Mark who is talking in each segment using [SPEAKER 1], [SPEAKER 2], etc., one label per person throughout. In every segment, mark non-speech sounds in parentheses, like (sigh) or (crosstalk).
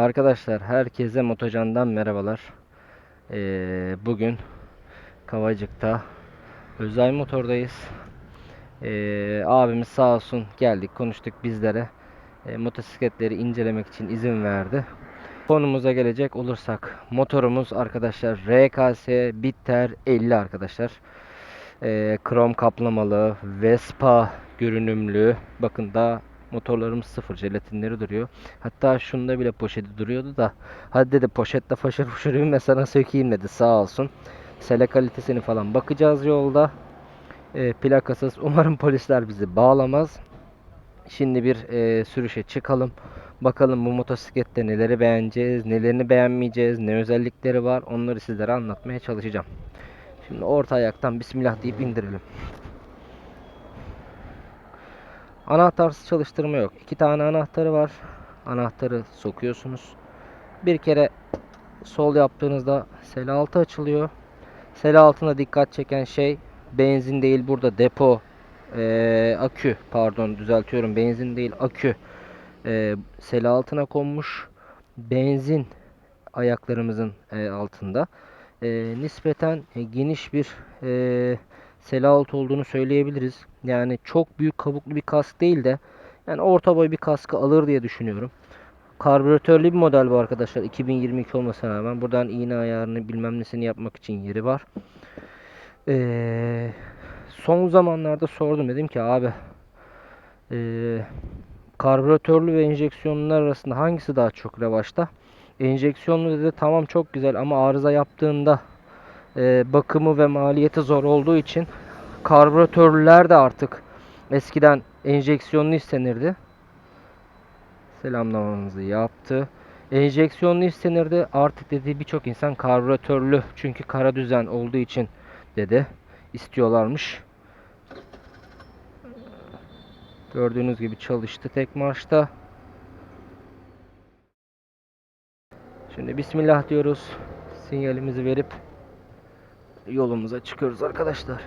[SPEAKER 1] Arkadaşlar herkese Motocan'dan merhabalar. Ee, bugün Kavacık'ta Özay Motor'dayız. Ee, abimiz sağ olsun geldik konuştuk bizlere. Ee, motosikletleri incelemek için izin verdi. Konumuza gelecek olursak motorumuz arkadaşlar RKS Bitter 50 arkadaşlar. Ee, krom kaplamalı Vespa görünümlü. Bakın daha motorlarımız sıfır jelatinleri duruyor. Hatta şunda bile poşeti duruyordu da hadi dedi poşetle faşır fuşur inme sana sökeyim dedi sağ olsun. Sele kalitesini falan bakacağız yolda. Ee, plakasız. Umarım polisler bizi bağlamaz. Şimdi bir e, sürüşe çıkalım. Bakalım bu motosiklette neleri beğeneceğiz, nelerini beğenmeyeceğiz, ne özellikleri var onları sizlere anlatmaya çalışacağım. Şimdi orta ayaktan bismillah deyip indirelim. Anahtarsız çalıştırma yok. İki tane anahtarı var. Anahtarı sokuyorsunuz. Bir kere sol yaptığınızda sel altı açılıyor. Sel altına dikkat çeken şey benzin değil burada depo eee, akü pardon düzeltiyorum benzin değil akü eee sel altına konmuş benzin ayaklarımızın eee, altında Eee, nispeten e, geniş bir eee sel altı olduğunu söyleyebiliriz. Yani çok büyük kabuklu bir kask değil de yani orta boy bir kaskı alır diye düşünüyorum. Karbüratörlü bir model bu arkadaşlar. 2022 olmasına rağmen buradan iğne ayarını bilmem nesini yapmak için yeri var. Eee, son zamanlarda sordum dedim ki abi eee karbüratörlü ve enjeksiyonlular arasında hangisi daha çok revaçta? Enjeksiyonlu dedi tamam çok güzel ama arıza yaptığında eee, bakımı ve maliyeti zor olduğu için karbüratörlüler de artık eskiden enjeksiyonlu istenirdi. Selamlamamızı yaptı. Enjeksiyonlu istenirdi. Artık dedi birçok insan karbüratörlü çünkü kara düzen olduğu için dedi istiyorlarmış. Gördüğünüz gibi çalıştı tek marşta. Şimdi Bismillah diyoruz. Sinyalimizi verip yolumuza çıkıyoruz arkadaşlar.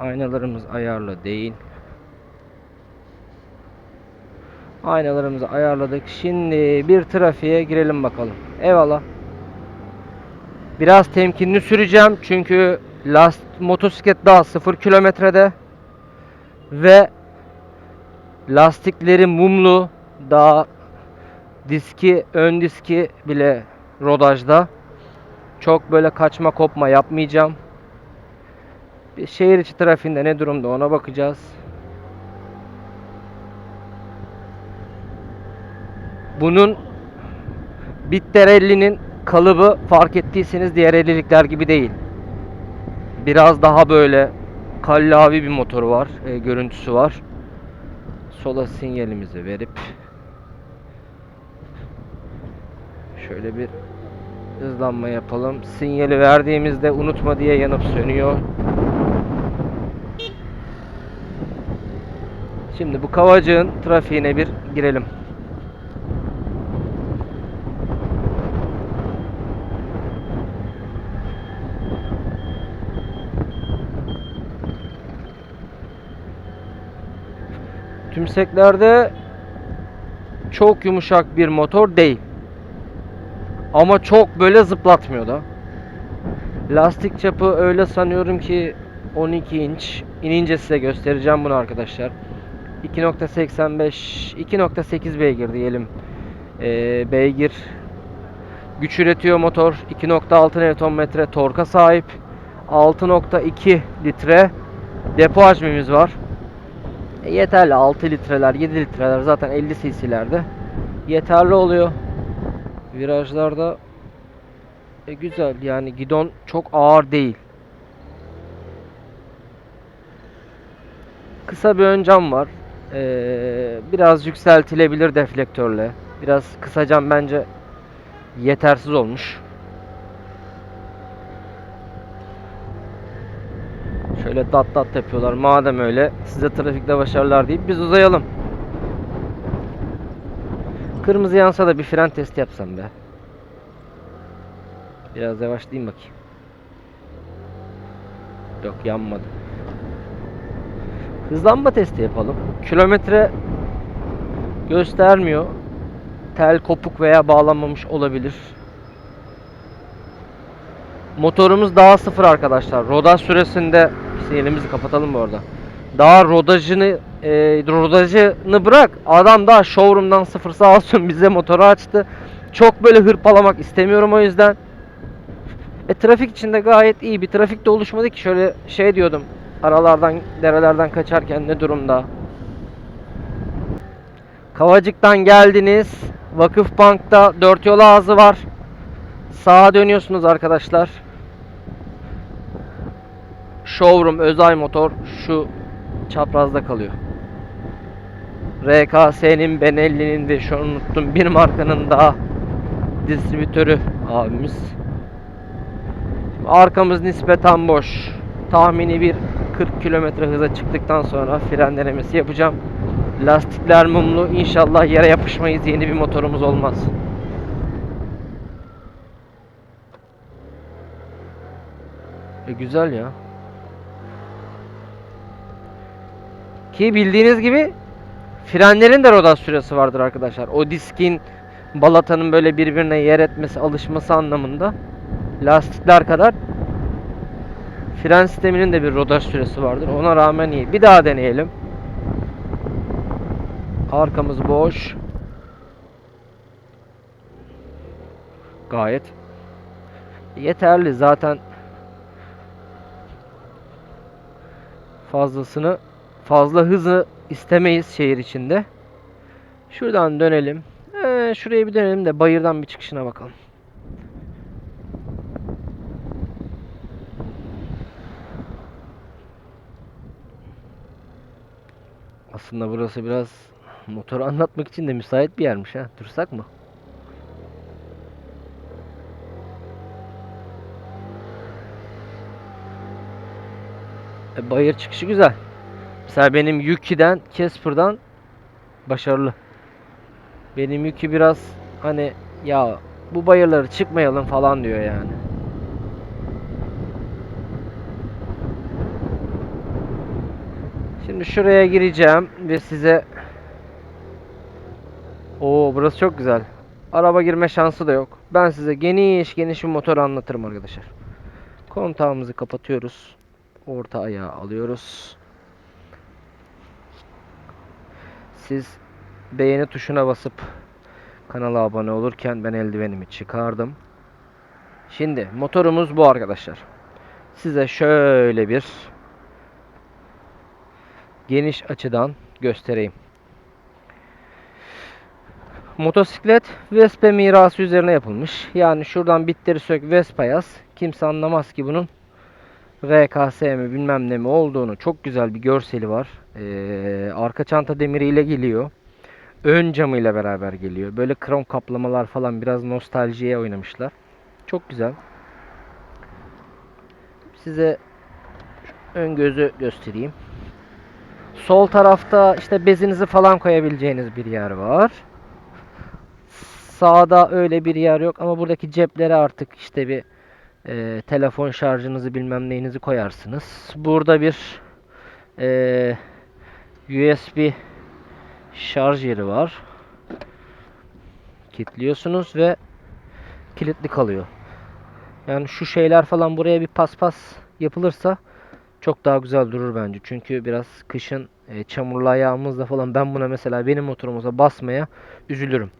[SPEAKER 1] Aynalarımız ayarlı değil. Aynalarımızı ayarladık. Şimdi bir trafiğe girelim bakalım. Eyvallah. Biraz temkinli süreceğim çünkü last motosiklet daha 0 kilometrede ve lastikleri mumlu daha diski ön diski bile rodajda. Çok böyle kaçma kopma yapmayacağım. Bir şehir içi trafiğinde ne durumda ona bakacağız. Bunun Bitter 50'nin kalıbı fark ettiyseniz diğer 50'likler gibi değil. Biraz daha böyle kallavi bir motoru var, e, görüntüsü var. Sola sinyalimizi verip şöyle bir hızlanma yapalım. Sinyali verdiğimizde unutma diye yanıp sönüyor. Şimdi bu Kavacık'ın trafiğine bir girelim. Tümseklerde çok yumuşak bir motor değil. Ama çok böyle zıplatmıyor da. Lastik çapı öyle sanıyorum ki 12 inç. İnince size göstereceğim bunu arkadaşlar. 2.85 2.8 beygir diyelim. Ee, beygir güç üretiyor motor. 2.6 Nm torka sahip. 6.2 litre depo hacmimiz var. E, yeterli 6 litreler 7 litreler zaten 50 cc'lerde yeterli oluyor. Virajlarda e, güzel yani gidon çok ağır değil. Kısa bir ön cam var. Ee, biraz yükseltilebilir deflektörle. Biraz kısa cam bence yetersiz olmuş. Şöyle dat dat yapıyorlar. Madem öyle size trafikte başarılar deyip biz uzayalım. Kırmızı yansa da bir fren testi yapsam be. Biraz yavaşlayayım bakayım. Yok yanmadı. Hızlanma testi yapalım. Kilometre göstermiyor. Tel kopuk veya bağlanmamış olabilir. Motorumuz daha sıfır arkadaşlar. Rodaj süresinde sinyalimizi kapatalım bu arada. Daha rodajını e, rodajını bırak. Adam daha showroom'dan sıfır sağ olsun (laughs) bize motoru açtı. Çok böyle hırpalamak istemiyorum o yüzden. E trafik içinde gayet iyi bir trafik de oluşmadı ki şöyle şey diyordum. Aralardan derelerden kaçarken ne durumda? Kavacık'tan geldiniz. Vakıfbank'ta dört yol ağzı var. Sağa dönüyorsunuz arkadaşlar. Showroom Özay Motor şu çaprazda kalıyor. RKS'nin, Benelli'nin ve şu an unuttum bir markanın daha distribütörü abimiz. Arkamız nispeten boş. Tahmini bir 40 kilometre hıza çıktıktan sonra fren denemesi yapacağım. Lastikler mumlu. İnşallah yere yapışmayız. Yeni bir motorumuz olmaz. E güzel ya. Ki bildiğiniz gibi frenlerin de rodas süresi vardır arkadaşlar. O diskin balatanın böyle birbirine yer etmesi, alışması anlamında lastikler kadar fren sisteminin de bir rodas süresi vardır. Ona rağmen iyi. Bir daha deneyelim. Arkamız boş. Gayet yeterli zaten fazlasını fazla hızı istemeyiz şehir içinde. Şuradan dönelim. Ee, şuraya bir dönelim de bayırdan bir çıkışına bakalım. Aslında burası biraz motoru anlatmak için de müsait bir yermiş ha. Dursak mı? E, bayır çıkışı güzel. Mesela benim Yuki'den, Casper'dan başarılı. Benim Yuki biraz hani ya bu bayırları çıkmayalım falan diyor yani. Şimdi şuraya gireceğim ve size Oo burası çok güzel. Araba girme şansı da yok. Ben size geniş geniş bir motor anlatırım arkadaşlar. Kontağımızı kapatıyoruz. Orta ayağı alıyoruz. Siz beğeni tuşuna basıp kanala abone olurken ben eldivenimi çıkardım. Şimdi motorumuz bu arkadaşlar. Size şöyle bir geniş açıdan göstereyim. Motosiklet Vespa mirası üzerine yapılmış. Yani şuradan bitleri sök Vespa yaz. Kimse anlamaz ki bunun RKS mi bilmem ne mi olduğunu. Çok güzel bir görseli var. Ee, arka çanta demiriyle geliyor. Ön camıyla beraber geliyor. Böyle krom kaplamalar falan biraz nostaljiye oynamışlar. Çok güzel. Size ön gözü göstereyim. Sol tarafta işte bezinizi falan koyabileceğiniz bir yer var. Sağda öyle bir yer yok ama buradaki ceplere artık işte bir e, telefon şarjınızı bilmem neyinizi koyarsınız. Burada bir e, USB şarj yeri var. Kilitliyorsunuz ve kilitli kalıyor. Yani şu şeyler falan buraya bir paspas yapılırsa çok daha güzel durur bence. Çünkü biraz kışın e, çamurlu ayağımızla falan ben buna mesela benim motorumuza basmaya üzülürüm.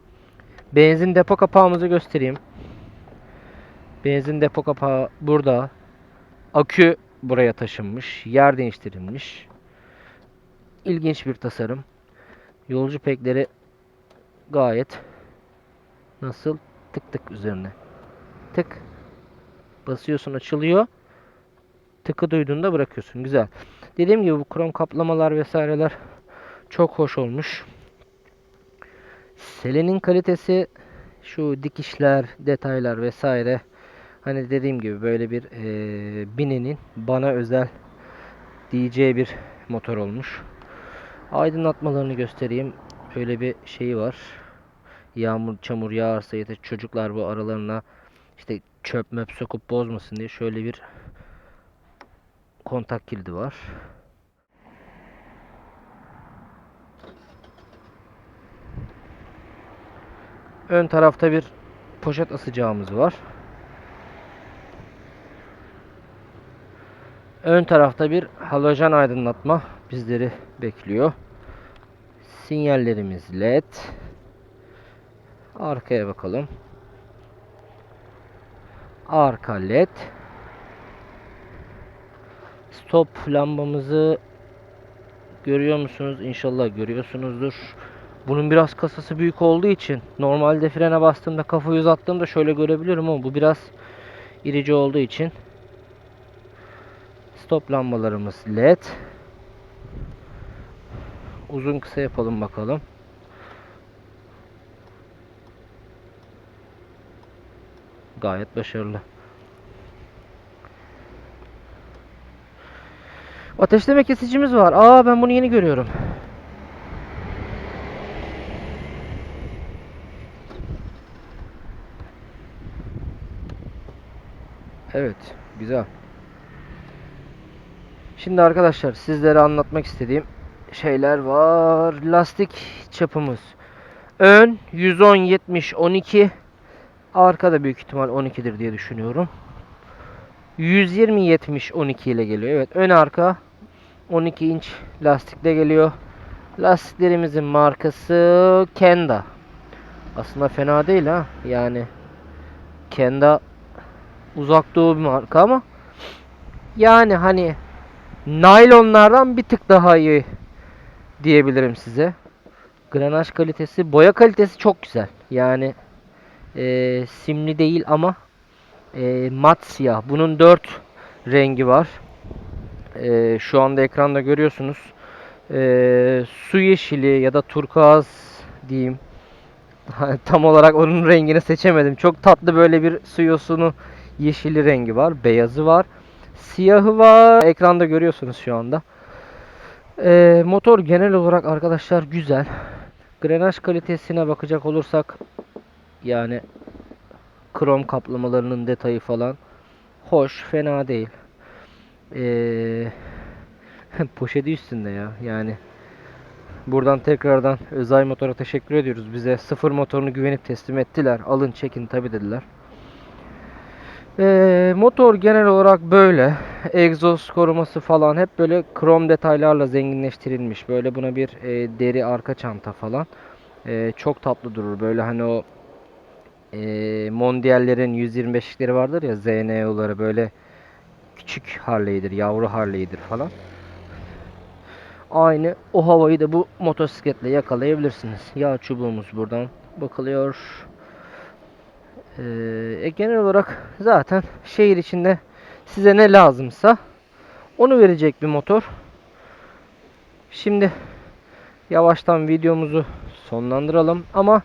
[SPEAKER 1] Benzin depo kapağımızı göstereyim. Benzin depo kapağı burada. Akü buraya taşınmış. Yer değiştirilmiş. İlginç bir tasarım. Yolcu pekleri gayet nasıl tık tık üzerine. Tık basıyorsun açılıyor. Tıkı duyduğunda bırakıyorsun. Güzel. Dediğim gibi bu krom kaplamalar vesaireler çok hoş olmuş. Selenin kalitesi şu dikişler, detaylar vesaire hani dediğim gibi böyle bir e, Bini'nin bana özel diyeceği bir motor olmuş. Aydınlatmalarını göstereyim. Öyle bir şeyi var. Yağmur, çamur yağarsa yeter çocuklar bu aralarına işte çöp möp sokup bozmasın diye şöyle bir kontak kilidi var. Ön tarafta bir poşet asacağımız var. Ön tarafta bir halojen aydınlatma bizleri bekliyor. Sinyallerimiz led. Arkaya bakalım. Arka led. Stop lambamızı görüyor musunuz? İnşallah görüyorsunuzdur. Bunun biraz kasası büyük olduğu için normalde frene bastığımda kafayı uzattığımda şöyle görebiliyorum ama bu biraz irici olduğu için stop lambalarımız led. Uzun kısa yapalım bakalım. Gayet başarılı. Ateşleme kesicimiz var. Aa ben bunu yeni görüyorum. Evet, güzel. Şimdi arkadaşlar sizlere anlatmak istediğim şeyler var. Lastik çapımız. Ön 110 70 12. Arkada büyük ihtimal 12'dir diye düşünüyorum. 120 70 12 ile geliyor. Evet, ön arka 12 inç lastikle geliyor. Lastiklerimizin markası Kenda. Aslında fena değil ha. Yani Kenda uzak doğu bir marka ama yani hani naylonlardan bir tık daha iyi diyebilirim size. Granaj kalitesi, boya kalitesi çok güzel. Yani e, simli değil ama e, mat siyah. Bunun 4 rengi var. E, şu anda ekranda görüyorsunuz. E, su yeşili ya da turkuaz diyeyim. (laughs) Tam olarak onun rengini seçemedim. Çok tatlı böyle bir su yeşili rengi var. Beyazı var. Siyahı var. Ekranda görüyorsunuz şu anda. Ee, motor genel olarak arkadaşlar güzel. Grenaj kalitesine bakacak olursak yani krom kaplamalarının detayı falan hoş, fena değil. Ee, (laughs) poşeti üstünde ya. Yani buradan tekrardan Özay Motor'a teşekkür ediyoruz. Bize sıfır motorunu güvenip teslim ettiler. Alın çekin tabi dediler. Ee, motor genel olarak böyle. Egzoz koruması falan hep böyle krom detaylarla zenginleştirilmiş. Böyle buna bir e, deri arka çanta falan. E, çok tatlı durur. Böyle hani o e, Mondial'lerin 125'likleri vardır ya ZNO'ları böyle küçük Harley'dir, yavru Harley'dir falan. Aynı o havayı da bu motosikletle yakalayabilirsiniz. Yağ çubuğumuz buradan bakılıyor. Ee, e, genel olarak zaten şehir içinde size ne lazımsa onu verecek bir motor. Şimdi yavaştan videomuzu sonlandıralım ama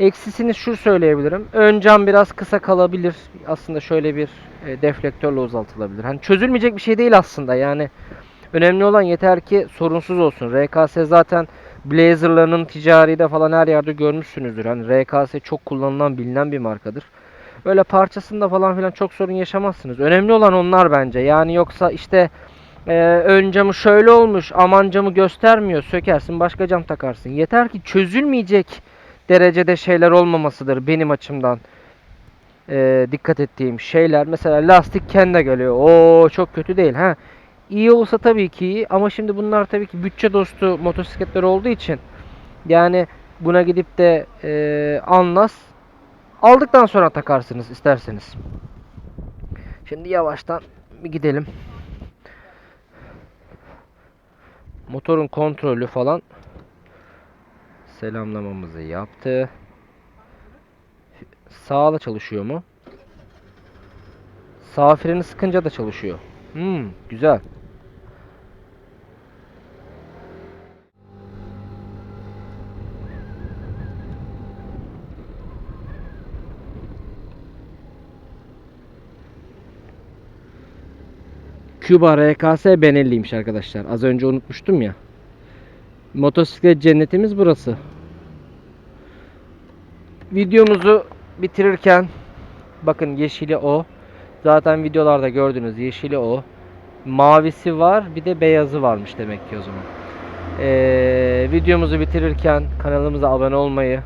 [SPEAKER 1] eksisini şu söyleyebilirim. Ön cam biraz kısa kalabilir. Aslında şöyle bir e, deflektörle uzatılabilir. Hani çözülmeyecek bir şey değil aslında. Yani önemli olan yeter ki sorunsuz olsun. RKS zaten Blazer'larının ticaride falan her yerde görmüşsünüzdür. Hani RKS çok kullanılan bilinen bir markadır. Böyle parçasında falan filan çok sorun yaşamazsınız. Önemli olan onlar bence. Yani yoksa işte e, ön camı şöyle olmuş aman camı göstermiyor sökersin başka cam takarsın. Yeter ki çözülmeyecek derecede şeyler olmamasıdır benim açımdan e, dikkat ettiğim şeyler. Mesela lastik kende geliyor. O çok kötü değil. ha. İyi olsa tabii ki iyi ama şimdi bunlar tabii ki bütçe dostu motosikletler olduğu için yani buna gidip de e, anlas aldıktan sonra takarsınız isterseniz. Şimdi yavaştan bir gidelim. Motorun kontrolü falan selamlamamızı yaptı. Sağla çalışıyor mu? Sağ freni sıkınca da çalışıyor. Hmm, güzel. Cuba RKS Benelli'ymiş arkadaşlar. Az önce unutmuştum ya. Motosiklet cennetimiz burası. Videomuzu bitirirken bakın yeşili o. Zaten videolarda gördünüz yeşili o. Mavisi var bir de beyazı varmış demek ki o zaman. Ee, videomuzu bitirirken kanalımıza abone olmayı,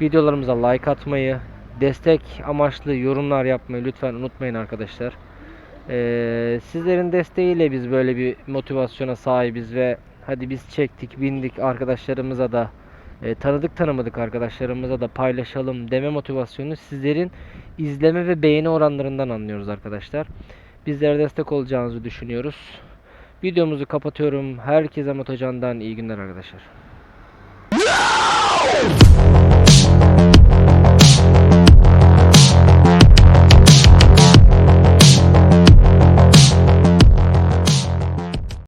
[SPEAKER 1] Videolarımıza like atmayı, destek amaçlı yorumlar yapmayı lütfen unutmayın arkadaşlar. Ee, sizlerin desteğiyle biz böyle bir motivasyona sahibiz ve hadi biz çektik, bindik arkadaşlarımıza da e, tanıdık tanımadık arkadaşlarımıza da paylaşalım deme motivasyonu sizlerin izleme ve beğeni oranlarından anlıyoruz arkadaşlar. Bizlere destek olacağınızı düşünüyoruz. Videomuzu kapatıyorum. Herkese Motocan'dan iyi günler arkadaşlar. No!